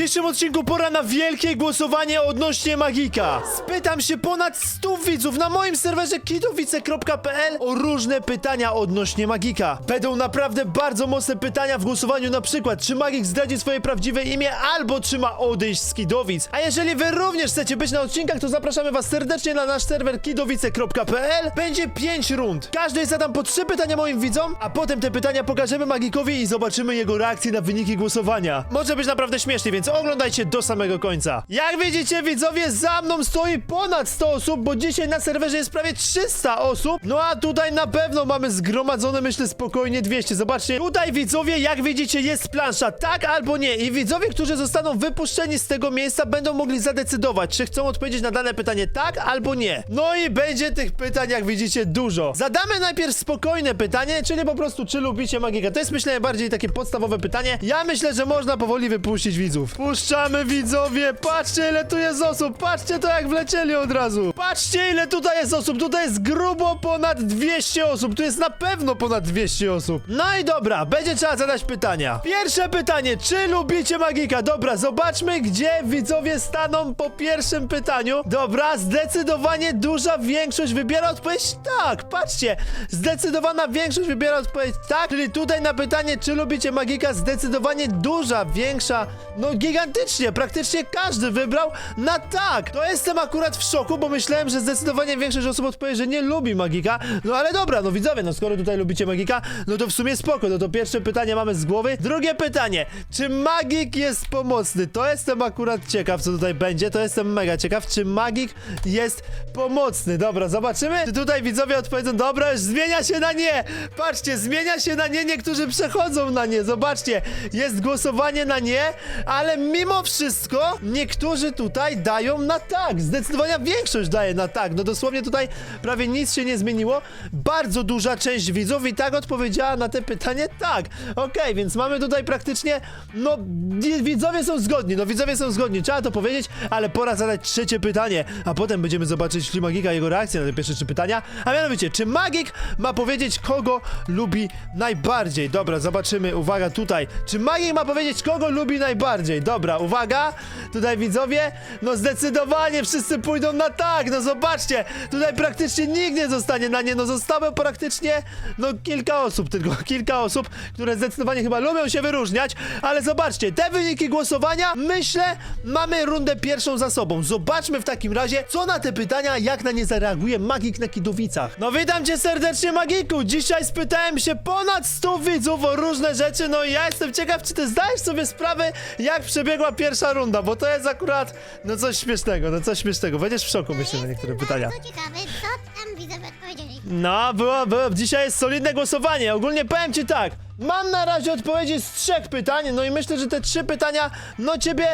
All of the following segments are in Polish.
dzisiejszym odcinku pora na wielkie głosowanie odnośnie Magika. Spytam się ponad 100 widzów na moim serwerze kidowice.pl o różne pytania odnośnie Magika. Będą naprawdę bardzo mocne pytania w głosowaniu, na przykład czy Magik zdradzi swoje prawdziwe imię, albo czy ma odejść z Kidowic. A jeżeli wy również chcecie być na odcinkach, to zapraszamy was serdecznie na nasz serwer kidowice.pl. Będzie 5 rund. Każdej zadam po 3 pytania moim widzom, a potem te pytania pokażemy Magikowi i zobaczymy jego reakcję na wyniki głosowania. Może być naprawdę śmiesznie, więc oglądajcie do samego końca. Jak widzicie, widzowie, za mną stoi ponad 100 osób, bo dzisiaj na serwerze jest prawie 300 osób. No a tutaj na pewno mamy zgromadzone, myślę, spokojnie 200. Zobaczcie, tutaj widzowie, jak widzicie, jest plansza, tak albo nie. I widzowie, którzy zostaną wypuszczeni z tego miejsca, będą mogli zadecydować, czy chcą odpowiedzieć na dane pytanie tak albo nie. No i będzie tych pytań, jak widzicie, dużo. Zadamy najpierw spokojne pytanie, czyli po prostu, czy lubicie Magika. To jest, myślę, najbardziej takie podstawowe pytanie. Ja myślę, że można powoli wypuścić widzów. Puszczamy widzowie, patrzcie ile tu jest osób, patrzcie to jak wlecieli od razu. Patrzcie ile tutaj jest osób, tutaj jest grubo ponad 200 osób, tu jest na pewno ponad 200 osób. No i dobra, będzie trzeba zadać pytania. Pierwsze pytanie, czy lubicie Magika? Dobra, zobaczmy gdzie widzowie staną po pierwszym pytaniu. Dobra, zdecydowanie duża większość wybiera odpowiedź tak, patrzcie. Zdecydowana większość wybiera odpowiedź tak, czyli tutaj na pytanie, czy lubicie Magika, zdecydowanie duża, większa, no gigantycznie, praktycznie każdy wybrał na tak. To jestem akurat w szoku, bo myślałem, że zdecydowanie większość osób odpowie, że nie lubi Magika. No ale dobra, no widzowie, no skoro tutaj lubicie Magika, no to w sumie spoko, no to pierwsze pytanie mamy z głowy. Drugie pytanie, czy Magik jest pomocny? To jestem akurat ciekaw, co tutaj będzie, to jestem mega ciekaw, czy Magik jest pomocny. Dobra, zobaczymy, czy tutaj widzowie odpowiedzą, dobra, już zmienia się na nie. Patrzcie, zmienia się na nie, niektórzy przechodzą na nie, zobaczcie, jest głosowanie na nie, ale mimo wszystko niektórzy tutaj dają na tak. Zdecydowana większość daje na tak. No dosłownie tutaj prawie nic się nie zmieniło. Bardzo duża część widzów i tak odpowiedziała na te pytanie tak. Okej, więc mamy tutaj praktycznie, no wi- widzowie są zgodni, no widzowie są zgodni, trzeba to powiedzieć, ale pora zadać trzecie pytanie, a potem będziemy zobaczyć czy Magika jego reakcję na te pierwsze trzy pytania, a mianowicie, czy Magik ma powiedzieć kogo lubi najbardziej? Dobra, zobaczymy, uwaga tutaj, czy Magik ma powiedzieć kogo lubi najbardziej? Dobra, uwaga, tutaj widzowie, no zdecydowanie wszyscy pójdą na tak, no zobaczcie, tutaj praktycznie nikt nie zostanie na nie, no zostało praktycznie, no kilka osób tylko, kilka osób, które zdecydowanie chyba lubią się wyróżniać, ale zobaczcie, te wyniki głosowania, myślę, mamy rundę pierwszą za sobą. Zobaczmy w takim razie, co na te pytania, jak na nie zareaguje Magik na Kidowicach. No witam cię serdecznie, Magiku! Dzisiaj spytałem się ponad 100 widzów o różne rzeczy, no ja jestem ciekaw, czy ty zdajesz sobie sprawę, jak przebiegła pierwsza runda, bo to jest akurat, no coś śmiesznego, no coś śmiesznego. Będziesz w szoku, myślę, na niektóre pytania. Bardzo ciekawy, co tam widzowie odpowiedzieli. No, było, było. Dzisiaj jest solidne głosowanie. Ogólnie powiem ci tak. Mam na razie odpowiedzi z trzech pytań, no i myślę, że te trzy pytania, no ciebie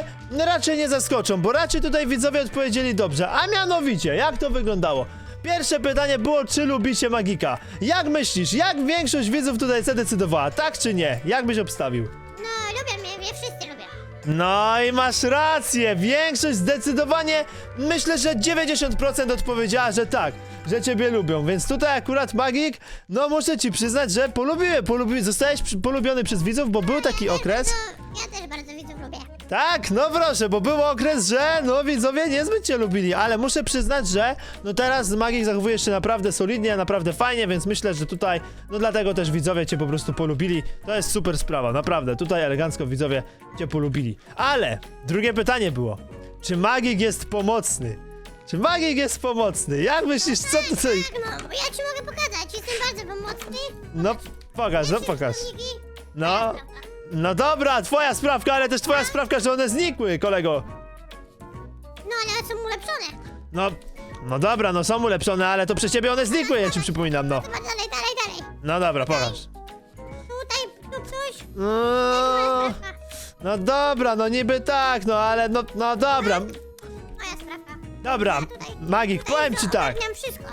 raczej nie zaskoczą, bo raczej tutaj widzowie odpowiedzieli dobrze. A mianowicie, jak to wyglądało? Pierwsze pytanie było, czy lubicie Magika? Jak myślisz, jak większość widzów tutaj zadecydowała, tak czy nie? Jak byś obstawił? No i masz rację, większość zdecydowanie, myślę, że 90% odpowiedziała, że tak, że ciebie lubią, więc tutaj akurat Magik, no muszę ci przyznać, że polubiłem, polubi, zostałeś przy- polubiony przez widzów, bo był taki okres, No, ja też bardzo widzów lubię. Tak, no proszę, bo był okres, że no widzowie niezbyt cię lubili, ale muszę przyznać, że no teraz Magik zachowujesz się naprawdę solidnie, naprawdę fajnie, więc myślę, że tutaj, no dlatego też widzowie cię po prostu polubili. To jest super sprawa, naprawdę, tutaj elegancko widzowie cię polubili. Ale drugie pytanie było, czy Magik jest pomocny? Czy Magik jest pomocny? Jak myślisz, co tutaj... Tak, no, ja ci mogę pokazać, jestem bardzo pomocny. No pokaż, no pokaż. No. No dobra, twoja sprawka, ale też twoja sprawka, że one znikły, kolego. No, ale są ulepszone. No, no dobra, no są ulepszone, ale to przez ciebie one znikły, ja ci przypominam, no. Zobacz dalej, dalej, dalej. No dobra, pokaż. Tutaj, tu coś. No, no dobra, no niby tak, no ale no, no dobra. Moja sprawka. Dobra, Magik, powiem ci tak. Ogarniam wszystko.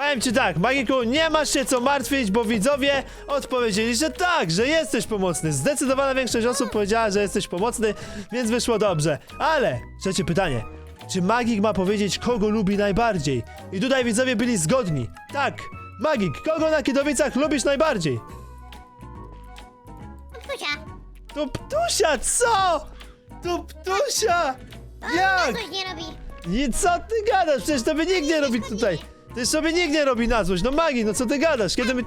Powiem ci tak, Magiku, nie masz się co martwić, bo widzowie odpowiedzieli, że tak, że jesteś pomocny. Zdecydowana większość osób powiedziała, że jesteś pomocny, więc wyszło dobrze. Ale, trzecie pytanie. Czy Magik ma powiedzieć, kogo lubi najbardziej? I tutaj widzowie byli zgodni. Tak, Magik, kogo na Kidowicach lubisz najbardziej? Ptusia. To Ptusia, co? Tuptusia! On Jak? coś nie robi. I co ty gadasz? Przecież tobie nikt nie robi tutaj. Ty sobie nikt nie robi na złość. No magii, no co ty gadasz? Kiedy my...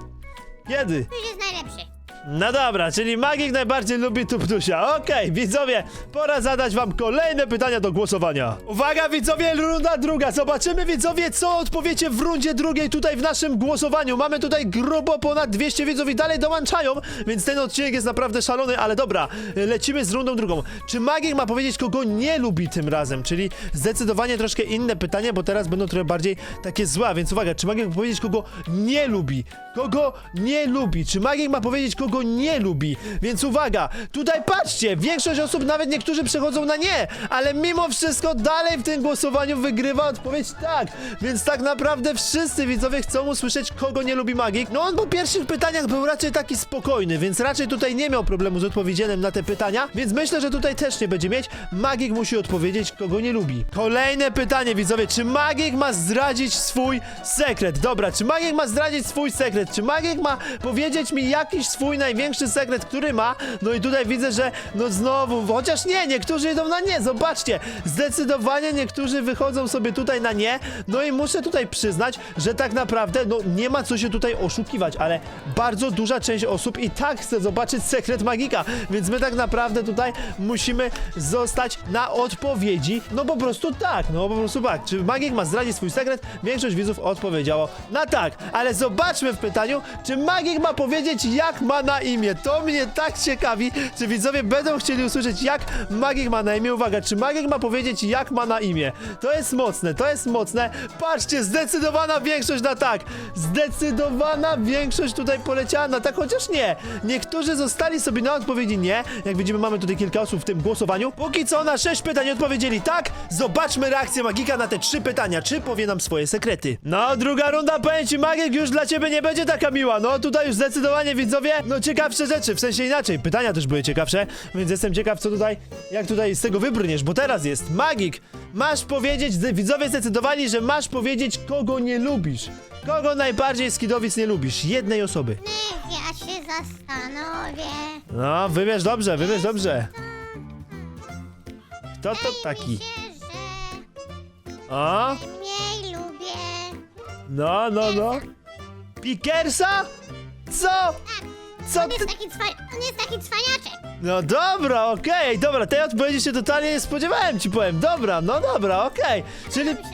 Kiedy? Tuś jest najlepszy. No dobra, czyli magik najbardziej lubi Tuptusia. Okej, widzowie, pora zadać wam kolejne pytania do głosowania. Uwaga, widzowie, runda druga. Zobaczymy, widzowie, co odpowiecie w rundzie drugiej tutaj w naszym głosowaniu. Mamy tutaj grubo ponad 200 widzów i dalej dołączają, więc ten odcinek jest naprawdę szalony, ale dobra, lecimy z rundą drugą. Czy magik ma powiedzieć, kogo nie lubi tym razem? Czyli zdecydowanie troszkę inne pytania, bo teraz będą trochę bardziej takie złe, więc uwaga, czy magik ma powiedzieć, kogo nie lubi? Kogo nie lubi? Czy magik ma powiedzieć, kogo nie lubi? Więc uwaga, tutaj patrzcie, większość osób, nawet niektórzy przechodzą na nie, ale mimo wszystko dalej w tym głosowaniu wygrywa odpowiedź tak. Więc tak naprawdę wszyscy widzowie chcą usłyszeć, kogo nie lubi magik. No on po pierwszych pytaniach był raczej taki spokojny, więc raczej tutaj nie miał problemu z odpowiedzieniem na te pytania, więc myślę, że tutaj też nie będzie mieć. Magik musi odpowiedzieć, kogo nie lubi. Kolejne pytanie, widzowie, czy magik ma zdradzić swój sekret? Dobra, czy magik ma zdradzić swój sekret? Czy magik ma powiedzieć mi jakiś swój największy sekret, który ma? No i tutaj widzę, że no znowu, chociaż nie, niektórzy idą na nie, zobaczcie, zdecydowanie niektórzy wychodzą sobie tutaj na nie, no i muszę tutaj przyznać, że tak naprawdę, no nie ma co się tutaj oszukiwać, ale bardzo duża część osób i tak chce zobaczyć sekret magika, więc my tak naprawdę tutaj musimy zostać na odpowiedzi, no po prostu tak, no po prostu tak, czy magik ma zdradzić swój sekret? Większość widzów odpowiedziało na tak, ale zobaczmy w pytaniu, czy magik ma powiedzieć jak ma na imię, to mnie tak ciekawi, czy widzowie będą chcieli usłyszeć jak magik ma na imię, uwaga, czy magik ma powiedzieć jak ma na imię, to jest mocne, to jest mocne, patrzcie, zdecydowana większość na tak, zdecydowana większość tutaj poleciała na tak, chociaż nie, niektórzy zostali sobie na odpowiedzi nie, jak widzimy mamy tutaj kilka osób w tym głosowaniu, póki co na sześć pytań odpowiedzieli tak, zobaczmy reakcję magika na te trzy pytania, czy powie nam swoje sekrety. No, druga runda, powiem ci, magik już dla ciebie nie będzie taka miła, no tutaj już zdecydowanie widzowie, no ciekawsze rzeczy, w sensie inaczej, pytania też były ciekawsze, więc jestem ciekaw co tutaj, jak tutaj z tego wybrniesz, bo teraz jest magik, masz powiedzieć, widzowie zdecydowali, że masz powiedzieć kogo nie lubisz, kogo najbardziej z kidowic nie lubisz, jednej osoby. Niech ja się zastanowię. No, wybierz dobrze, wybierz dobrze. Kto to taki? Myślę, że O, mniej lubię. no, no, no. Pickersa? Co? Co On ty? jest taki, cwa... On jest taki cwaniaczek. No dobra, okej, dobra, tej odpowiedzi się totalnie nie spodziewałem, ci powiem. Dobra, no dobra, okej. Czyli, Myślałeś?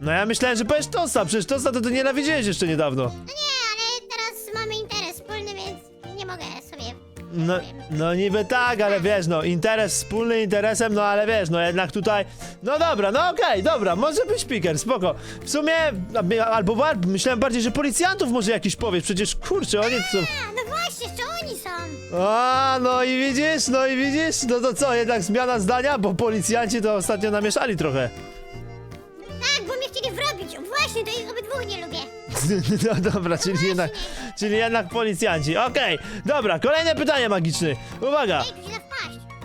no ja myślałem, że powiesz Tosa, przecież Tosa to ty nienawidziałeś jeszcze niedawno. No nie, ale teraz mamy interes wspólny, więc nie mogę sobie... No, no niby tak, ale wiesz, no interes wspólny interesem, no ale wiesz, no jednak tutaj, no dobra, no okej, dobra, może być piker, spoko. W sumie, a- albo bar- myślałem bardziej, że policjantów może jakiś powiesz, przecież kurczę, oni są... A, no A, no i widzisz, no i widzisz, no to co, jednak zmiana zdania, bo policjanci to ostatnio namieszali trochę. Tak, bo mnie chcieli wrobić. Właśnie, to ich obydwóch nie lubię. No dobra, czyli jednak, czyli jednak policjanci. Okej, dobra, kolejne pytanie magiczne. Uwaga, Ej.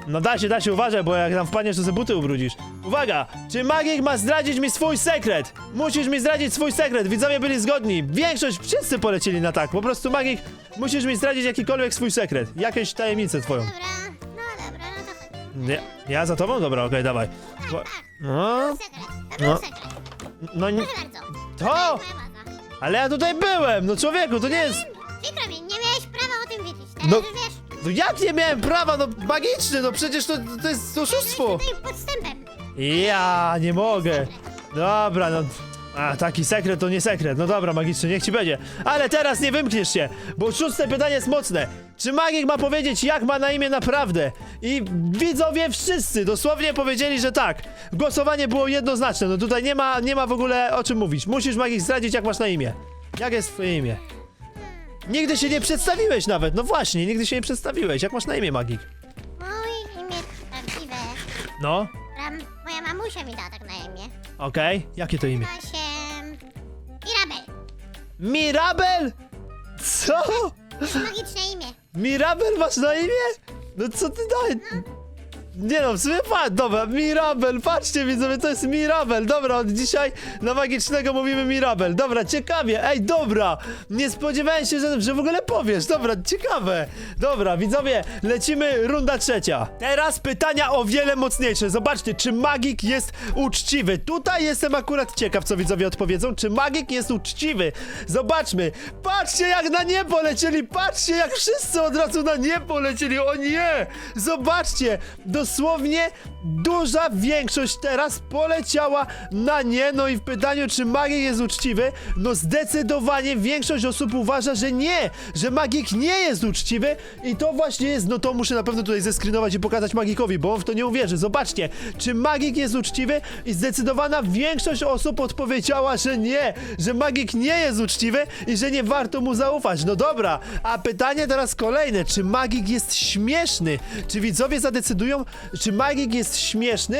No da się, da się, uważaj, bo jak tam wpadniesz, to sobie buty ubrudzisz. Uwaga, czy magik ma zdradzić mi swój sekret? Musisz mi zdradzić swój sekret, widzowie byli zgodni. Większość, wszyscy polecieli na tak, po prostu magik, musisz mi zdradzić jakikolwiek swój sekret. Jakieś tajemnicę twoją. Dobra, no dobra, no to chodź. Nie, ja za tobą? Dobra, okej, dawaj. Bo- Tak, tak. No, Sekret. To No. sekret. no nie, Proszę bardzo. to, Moja baza. ale ja tutaj byłem, no człowieku, to nie jest... Przykro mi, nie miałeś prawa o tym wiedzieć. Teraz No. już wiesz, No jak nie miałem prawa, no magiczny, no przecież to, to jest oszustwo. tutaj podstępem. Ja nie mogę. Dobra, no. A, taki sekret to nie sekret. No dobra, magiczny, niech ci będzie. Ale teraz nie wymkniesz się, bo szóste pytanie jest mocne. Czy magik ma powiedzieć, jak ma na imię naprawdę? I widzowie wszyscy dosłownie powiedzieli, że tak. Głosowanie było jednoznaczne, no tutaj nie ma, nie ma w ogóle o czym mówić. Musisz magik zdradzić, jak masz na imię. Jak jest twoje imię? Nigdy się nie przedstawiłeś nawet, no właśnie, nigdy się nie przedstawiłeś. Jak masz na imię, magik? Moje imię prawdziwe. No, Ram, moja mamusia mi dała tak na imię. okej. Jakie to imię? Nazywa się... Mirabel. Mirabel? Co? To magiczne imię. Mirabel masz na imię? No co ty daj? Nie no, w sumie pa, dobra, Mirabel, patrzcie widzowie, to jest Mirabel, dobra, od dzisiaj na magicznego mówimy Mirabel, dobra, ciekawie, ej, dobra, nie spodziewałem się, że, że w ogóle powiesz, dobra, ciekawe, dobra, widzowie, lecimy, runda trzecia. Teraz pytania o wiele mocniejsze, zobaczcie, czy magik jest uczciwy, tutaj jestem akurat ciekaw, co widzowie odpowiedzą, czy magik jest uczciwy, zobaczmy, patrzcie jak na niebo lecieli, patrzcie jak wszyscy od razu na niebo lecieli, o nie, zobaczcie, dosłownie duża większość teraz poleciała na nie, no i w pytaniu, czy magik jest uczciwy, no zdecydowanie większość osób uważa, że nie, że magik nie jest uczciwy. I to właśnie jest, no to muszę na pewno tutaj zeskrinować i pokazać magikowi, bo on w to nie uwierzy, zobaczcie, czy magik jest uczciwy? I zdecydowana większość osób odpowiedziała, że nie, że magik nie jest uczciwy i że nie warto mu zaufać, no dobra, a pytanie teraz kolejne, czy magik jest śmieszny, czy widzowie zadecydują, czy magik jest śmieszny?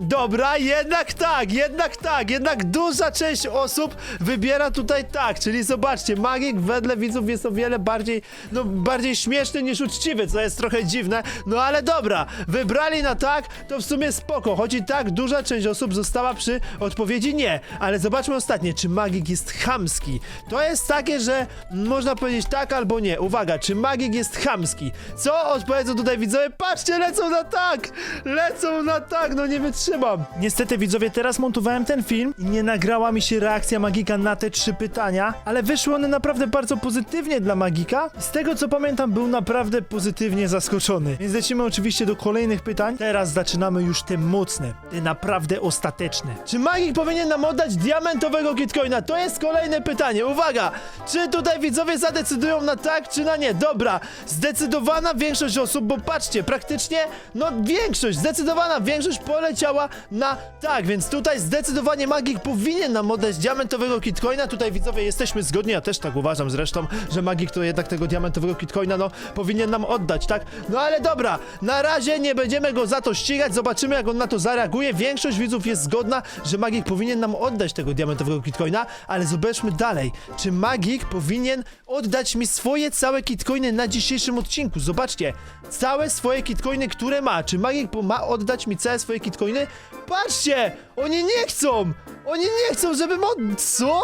Dobra, jednak tak, jednak tak, jednak duża część osób wybiera tutaj tak, czyli zobaczcie, magik wedle widzów jest o wiele bardziej, no bardziej śmieszny niż uczciwy, co jest trochę dziwne, no ale dobra, wybrali na tak, to w sumie spoko, choć i tak duża część osób została przy odpowiedzi nie, ale zobaczmy ostatnie, czy magik jest chamski, to jest takie, że można powiedzieć tak albo nie, uwaga, czy magik jest chamski, co? Odpowiedzą tutaj widzowie, patrzcie, lecą na tak, lecą na tak, no nie wytrzymam. Niestety widzowie, teraz montowałem ten film i nie nagrała mi się reakcja Magika na te trzy pytania, ale wyszły one naprawdę bardzo pozytywnie dla Magika. Z tego co pamiętam, był naprawdę pozytywnie zaskoczony. Więc lecimy oczywiście do kolejnych pytań. Teraz zaczynamy już te mocne, te naprawdę ostateczne. Czy Magik powinien nam oddać diamentowego kitcoina? To jest kolejne pytanie. Uwaga! Czy tutaj widzowie zadecydują na tak, czy na nie? Dobra, zdecydowana większość osób, bo patrzcie, praktycznie, no większość, zdecydowana większość poleciała na tak, więc tutaj zdecydowanie Magik powinien nam oddać diamentowego kitcoina. Tutaj widzowie jesteśmy zgodni, ja też tak uważam zresztą, że Magik to jednak tego diamentowego kitcoina, no powinien nam oddać, tak? No ale dobra, na razie nie będziemy go za to ścigać, zobaczymy jak on na to zareaguje. Większość widzów jest zgodna, że Magik powinien nam oddać tego diamentowego kitcoina, ale zobaczmy dalej. Czy Magik powinien oddać mi swoje całe kitcoiny na dzisiejszym odcinku? Zobaczcie, całe swoje kitcoiny, które ma. Czy Magik ma oddać mi całe swoje kitcoiny? Patrzcie! Oni nie chcą! Oni nie chcą, żebym od... Co?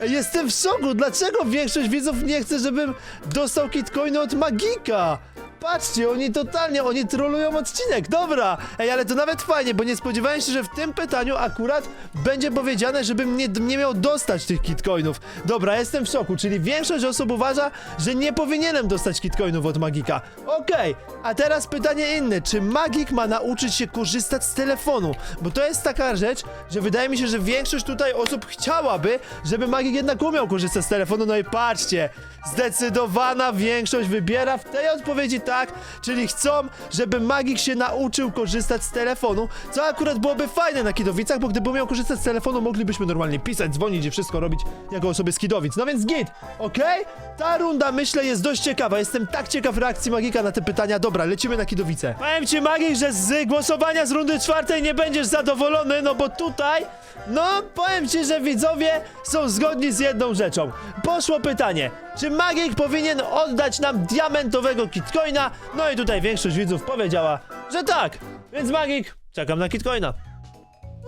Jestem w szoku! Dlaczego większość widzów nie chce, żebym dostał kitcoiny od Magika? Patrzcie, oni totalnie, oni trolują odcinek, dobra! Ej, ale to nawet fajnie, bo nie spodziewałem się, że w tym pytaniu akurat będzie powiedziane, żebym nie, nie miał dostać tych kitcoinów. Dobra, jestem w szoku, czyli większość osób uważa, że nie powinienem dostać kitcoinów od Magika. Okej, a teraz pytanie inne, czy Magik ma nauczyć się korzystać z telefonu? Bo to jest taka rzecz, że wydaje mi się, że większość tutaj osób chciałaby, żeby Magik jednak umiał korzystać z telefonu, no i patrzcie, zdecydowana większość wybiera w tej odpowiedzi tak, czyli chcą, żeby Magik się nauczył korzystać z telefonu, co akurat byłoby fajne na Kidowicach, bo gdyby umiał korzystać z telefonu, moglibyśmy normalnie pisać, dzwonić i wszystko robić jako osoby z Kidowic. No więc git, okej? Ta runda myślę jest dość ciekawa, jestem tak ciekaw reakcji Magika na te pytania. Dobra, lecimy na Kidowice. Powiem ci Magik, że z głosowania z rundy czwartej nie będziesz zadowolony, no bo tutaj, no powiem ci, że widzowie są zgodni z jedną rzeczą. Poszło pytanie, czy Magik powinien oddać nam diamentowego kitcoina? No i tutaj większość widzów powiedziała, że tak. Więc Magik, czekam na kitcoina.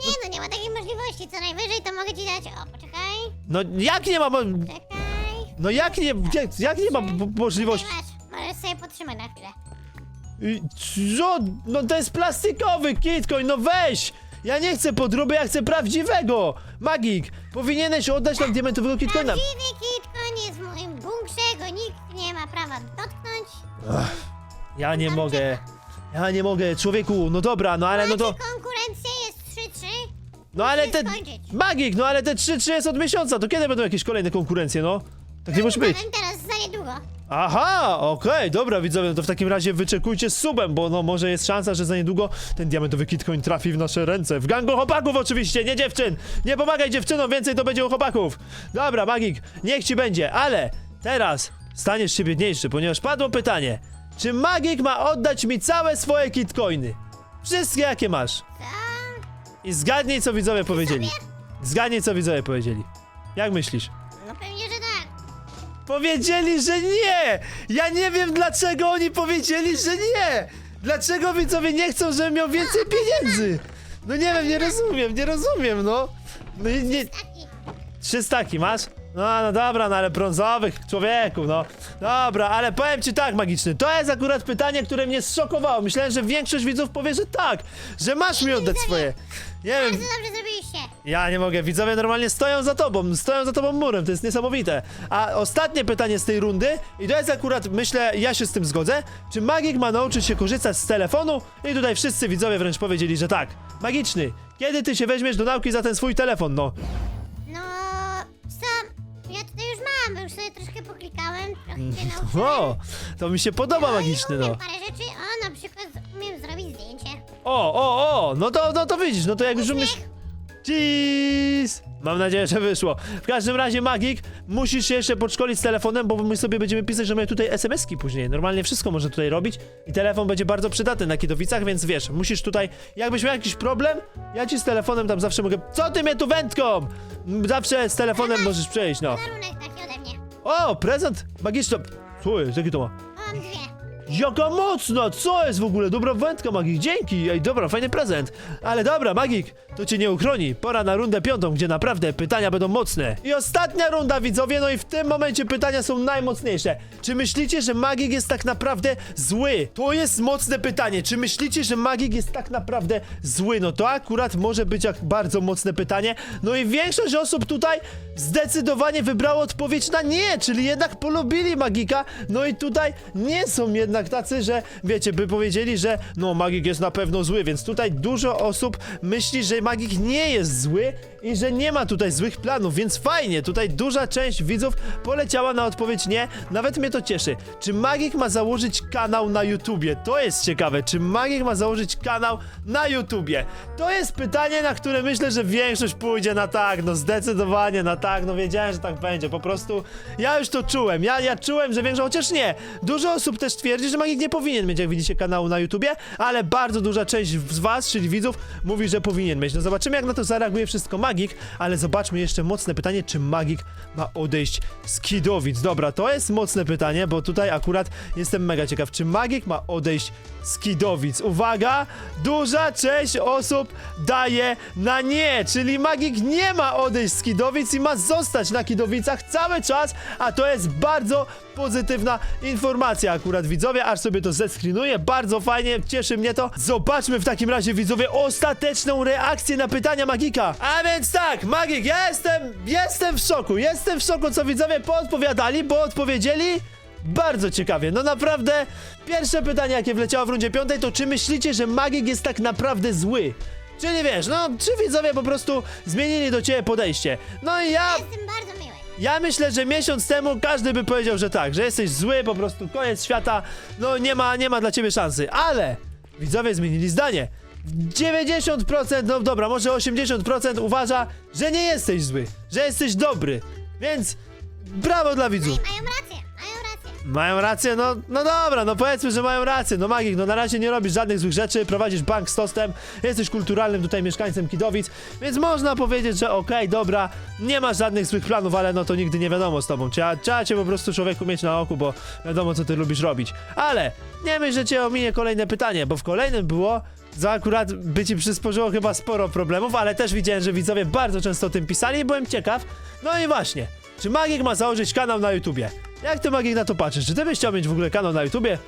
Nie no, nie ma takiej możliwości, co najwyżej to mogę ci dać. O, poczekaj, No jak nie ma, mo- czekaj. no jak nie, jak, jak nie ma mo- możliwości? Masz, możesz sobie podtrzymać na chwilę. Co? No to jest plastikowy kitcoin, no weź! Ja nie chcę podróby, ja chcę prawdziwego! Magik, powinieneś oddać nam diamentowego kitcoina. Prawdziwy kitcoin jest w moim bunkrze, go nikt nie ma prawa dotknąć. Ja nie mogę. Ja nie mogę, człowieku, no dobra, no ale no to... Macie konkurencję, jest 3-3. No ale te... skończyć. Magik, no ale te 3-3 jest od miesiąca, to kiedy będą jakieś kolejne konkurencje, no? Tak nie może być. Teraz za niedługo. Aha, okej, dobra widzowie, no to w takim razie wyczekujcie z subem, bo no może jest szansa, że za niedługo ten diamentowy kitcoin trafi w nasze ręce. W gangu chłopaków oczywiście, nie dziewczyn! Nie pomagaj dziewczynom, więcej to będzie u chłopaków! Dobra, Magik, niech ci będzie, ale teraz staniesz się biedniejszy, ponieważ padło pytanie, czy Magik ma oddać mi całe swoje kitcoiny? Wszystkie jakie masz. Co? I zgadnij co widzowie powiedzieli. Zgadnij co widzowie powiedzieli. Jak myślisz? No pewnie, że tak. Powiedzieli, że nie! Ja nie wiem dlaczego oni powiedzieli, że nie! Dlaczego widzowie nie chcą, żebym miał więcej pieniędzy? No nie wiem, nie rozumiem, nie rozumiem, no. No i nie... Taki. Trzy staki masz? No, no dobra, no ale brązowych, człowieku, no. Dobra, ale powiem ci tak, magiczny, to jest akurat pytanie, które mnie zszokowało. Myślałem, że większość widzów powie, że tak, że masz mi oddać swoje. Nie wiem, Bardzo dobrze zrobiliście. ja nie mogę, widzowie normalnie stoją za tobą, stoją za tobą murem, to jest niesamowite. A ostatnie pytanie z tej rundy, i to jest akurat, myślę, ja się z tym zgodzę, czy magik ma nauczyć się korzystać z telefonu? I tutaj wszyscy widzowie wręcz powiedzieli, że tak. Magiczny, kiedy ty się weźmiesz do nauki za ten swój telefon, no? Trochę się nauczyłem. O, to mi się podoba magiczny, umiem no. parę rzeczy, o, na przykład umiem zrobić zdjęcie. O, o, o, no to, no to widzisz, no to jak już umiesz... Cheese! Mam nadzieję, że wyszło. W każdym razie, Magik, musisz się jeszcze podszkolić z telefonem, bo my sobie będziemy pisać, że mamy tutaj SMS-ki później. Normalnie wszystko można tutaj robić i telefon będzie bardzo przydatny na Kitowicach, więc wiesz, musisz tutaj, jakbyś miał jakiś problem, ja ci z telefonem tam zawsze mogę... Co ty mnie tu wędką? Zawsze z telefonem możesz przejść, no. Warunek taki. O, prezent magiczny. Co jest? Jaki to ma? Dwie. Jaka mocna! Co jest w ogóle? Dobra wędka, Magik, dzięki! Ej, dobra, fajny prezent. Ale dobra, Magik, to cię nie uchroni. Pora na rundę piątą, gdzie naprawdę pytania będą mocne. I ostatnia runda, widzowie, no i w tym momencie pytania są najmocniejsze. Czy myślicie, że Magik jest tak naprawdę zły? To jest mocne pytanie. Czy myślicie, że Magik jest tak naprawdę zły? No to akurat może być jak bardzo mocne pytanie. No i większość osób tutaj zdecydowanie wybrało odpowiedź na nie, czyli jednak polubili Magika. No i tutaj nie są jednak tacy, że wiecie, by powiedzieli, że no Magik jest na pewno zły, więc tutaj dużo osób myśli, że Magik nie jest zły i że nie ma tutaj złych planów, więc fajnie, tutaj duża część widzów poleciała na odpowiedź nie, nawet mnie to cieszy. Czy Magik ma założyć kanał na YouTubie? To jest ciekawe, czy Magik ma założyć kanał na YouTubie? To jest pytanie, na które myślę, że większość pójdzie na tak, no zdecydowanie na tak, no wiedziałem, że tak będzie, po prostu ja już to czułem, ja, ja czułem, że większość, chociaż nie, dużo osób też twierdzi, że Magik nie powinien mieć, jak widzicie, kanału na YouTubie, ale bardzo duża część z was, czyli widzów, mówi, że powinien mieć. No zobaczymy, jak na to zareaguje wszystko Magik, ale zobaczmy jeszcze mocne pytanie, czy Magik ma odejść z Kidowic. Dobra, to jest mocne pytanie, bo tutaj akurat jestem mega ciekaw, czy Magik ma odejść z Kidowic. Uwaga, duża część osób daje na nie, czyli Magik nie ma odejść z Kidowic i ma zostać na Kidowicach cały czas, a to jest bardzo pozytywna informacja akurat widzowie, aż sobie to zeskrinuję, bardzo fajnie, cieszy mnie to. Zobaczmy w takim razie widzowie ostateczną reakcję na pytania Magika. A więc tak, Magik, ja jestem, jestem w szoku, jestem w szoku co widzowie poodpowiadali, bo odpowiedzieli bardzo ciekawie, no naprawdę Pierwsze pytanie jakie wleciało w rundzie piątej to czy myślicie, że Magik jest tak naprawdę zły? Czyli wiesz, no czy widzowie po prostu zmienili do ciebie podejście? No i ja, Jestem bardzo miły. Ja myślę, że miesiąc temu każdy by powiedział, że tak, że jesteś zły, po prostu koniec świata, no nie ma, nie ma dla ciebie szansy, ale widzowie zmienili zdanie. 90%, no dobra, może 80% uważa, że nie jesteś zły, że jesteś dobry, więc brawo dla widzów. Mają rację, mają rację. No, no dobra, no powiedzmy, że mają rację. No Magik, no na razie nie robisz żadnych złych rzeczy, prowadzisz bank z tostem, jesteś kulturalnym tutaj mieszkańcem Kidowic, więc można powiedzieć, że okej, dobra, nie masz żadnych złych planów, ale no to nigdy nie wiadomo z tobą. Trzeba, trzeba cię po prostu człowieku mieć na oku, bo wiadomo, co ty lubisz robić. Ale nie myśl, że cię ominie kolejne pytanie, bo w kolejnym było, za akurat by ci przysporzyło chyba sporo problemów, ale też widziałem, że widzowie bardzo często o tym pisali i byłem ciekaw. No i właśnie, czy Magik ma założyć kanał na YouTubie? Jak ty Magik na to patrzysz? Czy ty byś chciał mieć w ogóle kanał na YouTubie?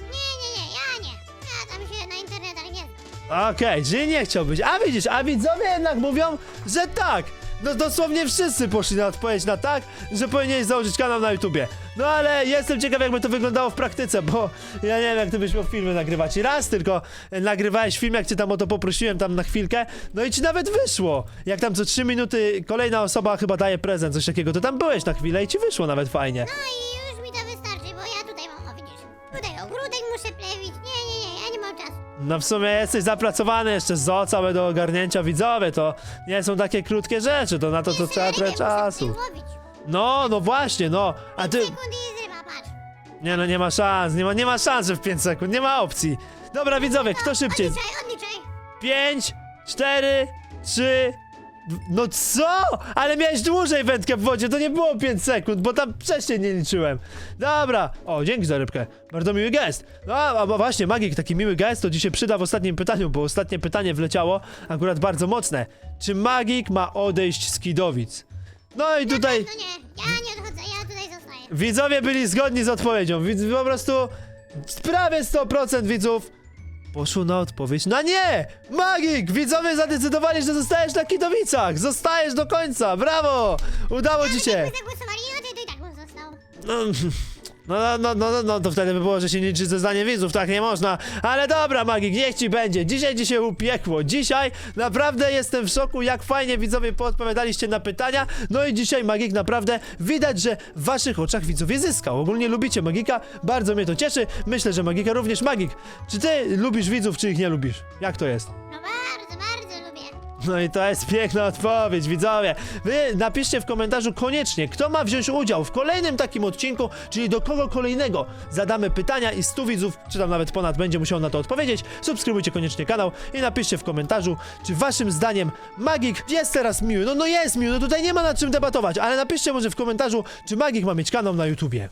Nie, nie, nie, ja nie. Ja tam się na internetach nie znam. Okej, czyli nie chciałbyś. A widzisz, a widzowie jednak mówią, że tak. No dosłownie wszyscy poszli na odpowiedź na tak, że powinieneś założyć kanał na YouTubie. No ale jestem ciekaw, jakby to wyglądało w praktyce, bo ja nie wiem, jak ty byś miał filmy nagrywać. I raz tylko nagrywałeś film, jak cię tam o to poprosiłem tam na chwilkę, no i ci nawet wyszło. Jak tam co 3 minuty kolejna osoba chyba daje prezent, coś takiego, to tam byłeś na chwilę i ci wyszło nawet fajnie. No i No w sumie jesteś zapracowany jeszcze zo całe do ogarnięcia widzowie, to nie są takie krótkie rzeczy, to na to to trzeba trochę czasu. No, no właśnie, no. A ty. Sekundy patrz. Nie no, nie ma szans, nie ma, nie ma szans, że w 5 sekund, nie ma opcji. Dobra, widzowie, kto szybciej? Odliczaj, odliczaj. 5, 4, 3, No co? Ale miałeś dłużej wędkę w wodzie, to nie było 5 sekund, bo tam wcześniej nie liczyłem. Dobra. O, dzięki za rybkę. Bardzo miły gest. No, a, a właśnie, Magik, taki miły gest to się przyda w ostatnim pytaniu, bo ostatnie pytanie wleciało akurat bardzo mocne. Czy Magik ma odejść z Kidowic? No i tutaj No nie, ja nie odchodzę, ja tutaj zostaję. widzowie byli zgodni z odpowiedzią, więc po prostu prawie 100% widzów poszło na odpowiedź na nie! Magik! Widzowie zadecydowali, że zostajesz na Kidowicach! Zostajesz do końca! Brawo! Udało ci się! Zagłosowali, no to i tak bym został. No, no, no, no, no, no, to wtedy by było, że się liczy ze widzów, tak nie można. Ale dobra, Magik, niech ci będzie. Dzisiaj ci się upiekło. Dzisiaj naprawdę jestem w szoku, jak fajnie widzowie poodpowiadaliście na pytania. No i dzisiaj Magik naprawdę widać, że w waszych oczach widzowie zyskał. Ogólnie lubicie Magika, bardzo mnie to cieszy. Myślę, że Magika również Magik. Czy ty lubisz widzów, czy ich nie lubisz? Jak to jest? No bardzo, bardzo. No i to jest piękna odpowiedź, widzowie. Wy napiszcie w komentarzu koniecznie, kto ma wziąć udział w kolejnym takim odcinku, czyli do kogo kolejnego zadamy pytania i 100 widzów, czy tam nawet ponad będzie musiał na to odpowiedzieć. Subskrybujcie koniecznie kanał i napiszcie w komentarzu, czy waszym zdaniem Magik jest teraz miły. No, no jest miły, no tutaj nie ma nad czym debatować, ale napiszcie może w komentarzu, czy Magik ma mieć kanał na YouTubie.